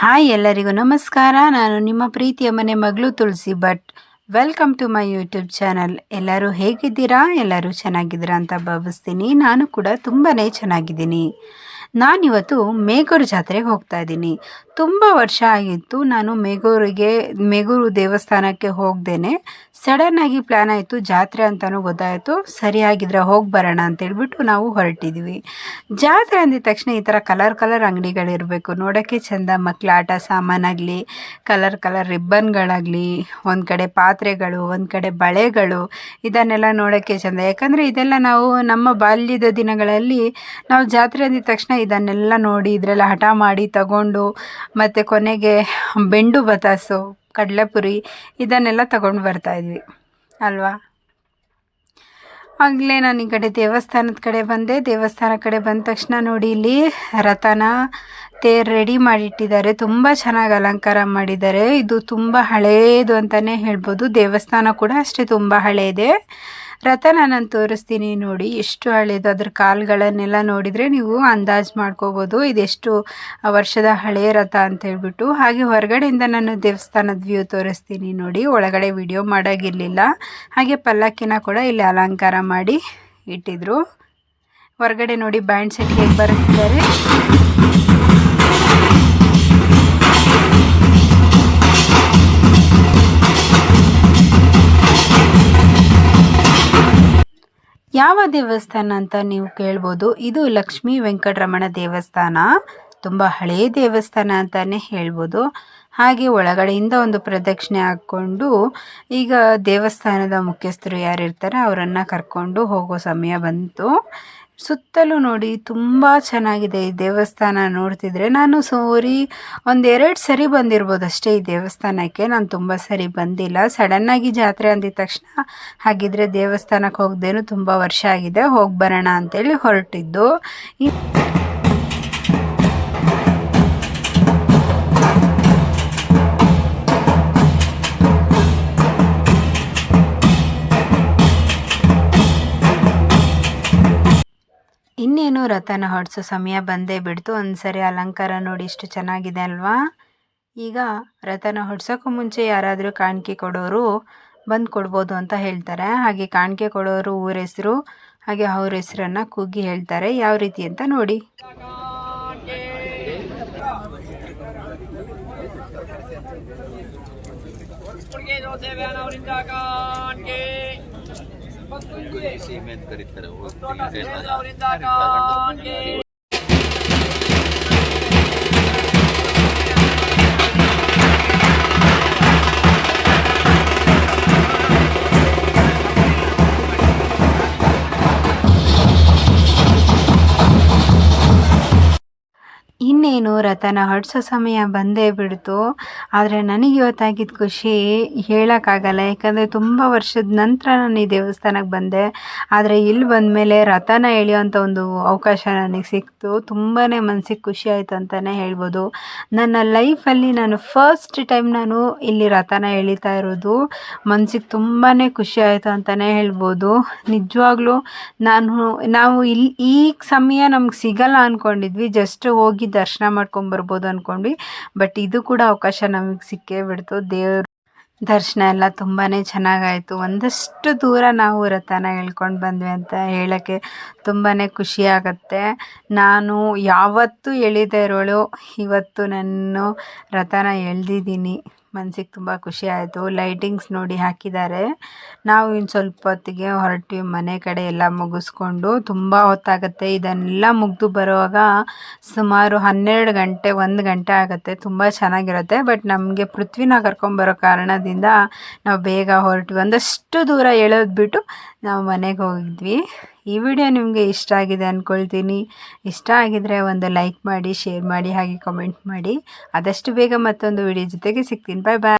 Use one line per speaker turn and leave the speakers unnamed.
Hi ಎಲ್ಲರಿಗೂ ನಮಸ್ಕಾರ. ನಾನು ನಿಮ್ಮ ಪ್ರೀತಿಯ ಮನೆ ಮಗಳು Tulasi Bhat welcome to my YouTube channel ಎಲ್ಲರೂ ಹೇಗಿದ್ದೀರಾ? ಎಲ್ಲರೂ ಚೆನ್ನಾಗಿದ್ದೀರಾ ಅಂತ ಭಾವಿಸ್ತೀನಿ. ನಾನು ಕೂಡ ತುಂಬಾ ಚೆನ್ನಾಗಿದ್ದೀನಿ. ನಾನಿವತ್ತು ಮೇಗೂರು ಜಾತ್ರೆಗೆ ಹೋಗ್ತಾ ಇದ್ದೀನಿ. ತುಂಬ ವರ್ಷ ಆಗಿತ್ತು ನಾನು ಮೇಗೂರಿಗೆ ಮೇಗೂರು ದೇವಸ್ಥಾನಕ್ಕೆ ಹೋಗ್ದೇನೆ. ಆಗಿ ಪ್ಲ್ಯಾನ್ ಆಯಿತು ಜಾತ್ರೆ ಅಂತಲೂ ಗೊತ್ತಾಯಿತು. ಸರಿಯಾಗಿದ್ರೆ ಹೋಗಿ ಬರೋಣ ಅಂತೇಳ್ಬಿಟ್ಟು ನಾವು ಹೊರಟಿದ್ವಿ. ಜಾತ್ರೆ ಅಂದಿದ ತಕ್ಷಣ ಈ ಥರ ಕಲರ್ ಕಲರ್ ಅಂಗಡಿಗಳಿರಬೇಕು. ನೋಡೋಕ್ಕೆ ಚೆಂದ ಮಕ್ಕಳ ಆಟ ಸಾಮಾನಾಗಲಿ, ಕಲರ್ ಕಲರ್ ರಿಬ್ಬನ್ಗಳಾಗಲಿ, ಒಂದು ಕಡೆ ಪಾತ್ರೆಗಳು, ಒಂದು ಕಡೆ ಬಳೆಗಳು, ಇದನ್ನೆಲ್ಲ ನೋಡೋಕ್ಕೆ ಚೆಂದ. ಯಾಕಂದರೆ ಇದೆಲ್ಲ ನಾವು ನಮ್ಮ ಬಾಲ್ಯದ ದಿನಗಳಲ್ಲಿ ನಾವು ಜಾತ್ರೆ ಅಂದಿದ ತಕ್ಷಣ ಇದನ್ನೆಲ್ಲ ನೋಡಿ, ಇದರೆಲ್ಲ ಹಠ ಮಾಡಿ ತಗೊಂಡು, ಮತ್ತು ಕೊನೆಗೆ ಬೆಂಡು ಬತಾಸು, ಕಡಲೆಪುರಿ ಇದನ್ನೆಲ್ಲ ತಗೊಂಡು ಬರ್ತಾಯಿದ್ವಿ ಅಲ್ವಾ? ಆಗಲೇ ನಾನು ಈ ಕಡೆ ದೇವಸ್ಥಾನದ ಕಡೆ ಬಂದೆ. ದೇವಸ್ಥಾನ ಕಡೆ ಬಂದ ತಕ್ಷಣ ನೋಡಿ, ಇಲ್ಲಿ ರಥನ ತೇರು ರೆಡಿ ಮಾಡಿಟ್ಟಿದ್ದಾರೆ. ತುಂಬ ಚೆನ್ನಾಗಿ ಅಲಂಕಾರ ಮಾಡಿದ್ದಾರೆ. ಇದು ತುಂಬ ಹಳೆಯದು ಅಂತಲೇ ಹೇಳ್ಬೋದು. ದೇವಸ್ಥಾನ ಕೂಡ ಅಷ್ಟೇ ತುಂಬ ಹಳೆಯದೇ ರಥನ ನಾನು ತೋರಿಸ್ತೀನಿ ನೋಡಿ, ಎಷ್ಟು ಹಳೇದು. ಅದ್ರ ಕಾಲುಗಳನ್ನೆಲ್ಲ ನೋಡಿದರೆ ನೀವು ಅಂದಾಜು ಮಾಡ್ಕೋಬೋದು. ಇದೆಷ್ಟು ವರ್ಷದ ಹಳೆಯ ರಥ ಅಂತ ಹೇಳ್ಬಿಟ್ಟು. ಹಾಗೆ ಹೊರಗಡೆಯಿಂದ ನಾನು ದೇವಸ್ಥಾನದ ವ್ಯೂ ತೋರಿಸ್ತೀನಿ ನೋಡಿ. ಒಳಗಡೆ ವಿಡಿಯೋ ಮಾಡೋಗಿರಲಿಲ್ಲ. ಹಾಗೆ ಪಲ್ಲಕ್ಕಿನ ಕೂಡ ಇಲ್ಲಿ ಅಲಂಕಾರ ಮಾಡಿ ಇಟ್ಟಿದ್ರು. ಹೊರಗಡೆ ನೋಡಿ ಬ್ಯಾಂಡ್ ಸೆಟ್ ಹೇಗೆ ಬರೆಸ್ತಿದ್ದಾರೆ. ಯಾವ ದೇವಸ್ಥಾನ ಅಂತ ನೀವು ಕೇಳ್ಬೋದು? ಇದು ಲಕ್ಷ್ಮೀ ವೆಂಕಟರಮಣ ದೇವಸ್ಥಾನ. ತುಂಬ ಹಳೆಯ ದೇವಸ್ಥಾನ ಅಂತಲೇ ಹೇಳ್ಬೋದು. ಹಾಗೆ ಒಳಗಡೆಯಿಂದ ಒಂದು ಪ್ರದಕ್ಷಿಣೆ ಹಾಕ್ಕೊಂಡು ಈಗ ದೇವಸ್ಥಾನದ ಮುಖ್ಯಸ್ಥರು ಯಾರಿರ್ತಾರೆ ಅವರನ್ನು ಕರ್ಕೊಂಡು ಹೋಗೋ ಸಮಯ ಬಂತು. ಸುತ್ತಲೂ ನೋಡಿ ತುಂಬ ಚೆನ್ನಾಗಿದೆ ಈ ದೇವಸ್ಥಾನ ನೋಡ್ತಿದ್ರೆ. ನಾನು ಸೋರಿ, ಒಂದೆರಡು ಸರಿ ಬಂದಿರ್ಬೋದು ಅಷ್ಟೇ ಈ ದೇವಸ್ಥಾನಕ್ಕೆ. ನಾನು ತುಂಬ ಸರಿ ಬಂದಿಲ್ಲ. ಸಡನ್ನಾಗಿ ಜಾತ್ರೆ ಅಂದಿದ ತಕ್ಷಣ ಹಾಗಿದ್ರೆ ದೇವಸ್ಥಾನಕ್ಕೆ ಹೋಗ್ದೇನು ತುಂಬ ವರ್ಷ ಆಗಿದೆ. ಹೋಗಿ ಬರೋಣ ಅಂತೇಳಿ ಹೊರಟಿದ್ದು. ಇನ್ನೇನು ರಥನ ಹೊಡ್ಸೋ ಸಮಯ ಬಂದೇ ಬಿಡ್ತು. ಒಂದು ಸರಿ ಅಲಂಕಾರ ನೋಡಿ ಇಷ್ಟು ಚೆನ್ನಾಗಿದೆ ಅಲ್ವಾ? ಈಗ ರಥನ ಹೊಡ್ಸೋಕ್ಕೂ ಮುಂಚೆ ಯಾರಾದರೂ ಕಾಣಿಕೆ ಕೊಡೋರು ಬಂದು ಕೊಡ್ಬೋದು ಅಂತ ಹೇಳ್ತಾರೆ. ಹಾಗೆ ಕಾಣಿಕೆ ಕೊಡೋರು ಊರ ಹೆಸರು, ಹಾಗೆ ಅವ್ರ ಹೆಸರನ್ನು ಕೂಗಿ ಹೇಳ್ತಾರೆ. ಯಾವ ರೀತಿ ಅಂತ ನೋಡಿ.
ಸೀಮೆ ಅಂತ ಕರೀತಾರೆ
ಇನ್ನೇನು ರಥನ ಹೊಡ್ಸೋ ಸಮಯ ಬಂದೇ ಬಿಡ್ತು. ಆದರೆ ನನಗೆ ಇವತ್ತಾಗಿದ್ದ ಖುಷಿ ಹೇಳೋಕ್ಕಾಗಲ್ಲ. ಯಾಕಂದರೆ ತುಂಬ ವರ್ಷದ ನಂತರ ನಾನು ಈ ದೇವಸ್ಥಾನಕ್ಕೆ ಬಂದೆ. ಆದರೆ ಇಲ್ಲಿ ಬಂದ ಮೇಲೆ ರಥನ ಎಳೆಯೋಂಥ ಒಂದು ಅವಕಾಶ ನನಗೆ ಸಿಕ್ತು. ತುಂಬಾ ಮನಸ್ಸಿಗೆ ಖುಷಿ ಆಯಿತು ಅಂತಲೇ ಹೇಳ್ಬೋದು. ನನ್ನ ಲೈಫಲ್ಲಿ ನಾನು ಫಸ್ಟ್ ಟೈಮ್ ನಾನು ಇಲ್ಲಿ ರಥನ ಎಳಿತಾ ಇರೋದು ಮನಸ್ಸಿಗೆ ತುಂಬಾ ಖುಷಿ ಆಯಿತು ಅಂತಲೇ ಹೇಳ್ಬೋದು. ನಿಜವಾಗ್ಲೂ ನಾನು, ನಾವು ಇಲ್ಲಿ ಈ ಸಮಯ ನಮ್ಗೆ ಸಿಗಲ್ಲ ಅಂದ್ಕೊಂಡಿದ್ವಿ ಜಸ್ಟ್ ಹೋಗಿ ದರ್ಶನ ಮಾಡ್ಕೊಂಬರ್ಬೋದು ಅಂದ್ಕೊಂಡ್ವಿ ಬಟ್ ಇದು ಕೂಡ ಅವಕಾಶ ನಮಗೆ ಸಿಕ್ಕೇ ಬಿಡ್ತು. ದೇವ್ರ ದರ್ಶನ ಎಲ್ಲ ತುಂಬಾ ಚೆನ್ನಾಗಾಯಿತು. ಒಂದಷ್ಟು ದೂರ ನಾವು ರಥನ ಹೇಳ್ಕೊಂಡು ಬಂದ್ವಿ ಅಂತ ಹೇಳೋಕ್ಕೆ ತುಂಬಾ ಖುಷಿ ನಾನು ಯಾವತ್ತೂ ಎಳಿದೇ ಇರೋಳು, ಇವತ್ತು ನಾನು ರಥನ ಎಳೆದಿದ್ದೀನಿ. ಮನ್ಸಿಗೆ ತುಂಬ ಖುಷಿ ಆಯಿತು. ಲೈಟಿಂಗ್ಸ್ ನೋಡಿ ಹಾಕಿದ್ದಾರೆ. ನಾವು ಇನ್ನು ಸ್ವಲ್ಪ ಹೊತ್ತಿಗೆ ಹೊರಟಿವಿ, ಮನೆ ಕಡೆ ಎಲ್ಲ ಮುಗಿಸ್ಕೊಂಡು. ತುಂಬ ಹೊತ್ತಾಗುತ್ತೆ. ಇದನ್ನೆಲ್ಲ ಮುಗಿದು ಬರುವಾಗ ಸುಮಾರು ಹನ್ನೆರಡು ಗಂಟೆ, ಒಂದು ಗಂಟೆ ಆಗುತ್ತೆ. ತುಂಬ ಚೆನ್ನಾಗಿರುತ್ತೆ. ಬಟ್ ನಮಗೆ ಪೃಥ್ವಿನ ಕರ್ಕೊಂಬರೋ ಕಾರಣದಿಂದ ನಾವು ಬೇಗ ಹೊರಟ್ವಿ. ಒಂದಷ್ಟು ದೂರ ಎಳೋದ್ಬಿಟ್ಟು ನಾವು ಮನೆಗೆ ಹೋಗಿದ್ವಿ. ಈ ವಿಡಿಯೋ ನಿಮಗೆ ಇಷ್ಟ ಆಗಿದೆ ಅಂದ್ಕೊಳ್ತೀನಿ ಇಷ್ಟ ಆಗಿದ್ರೆ ಒಂದು ಲೈಕ್ ಮಾಡಿ, ಶೇರ್ ಮಾಡಿ, ಹಾಗೆ ಕಮೆಂಟ್ ಮಾಡಿ. ಆದಷ್ಟು ಬೇಗ ಮತ್ತೊಂದು ವಿಡಿಯೋ ಜೊತೆಗೆ ಸಿಗ್ತೀನಿ. ಬಾಯ್ ಬಾಯ್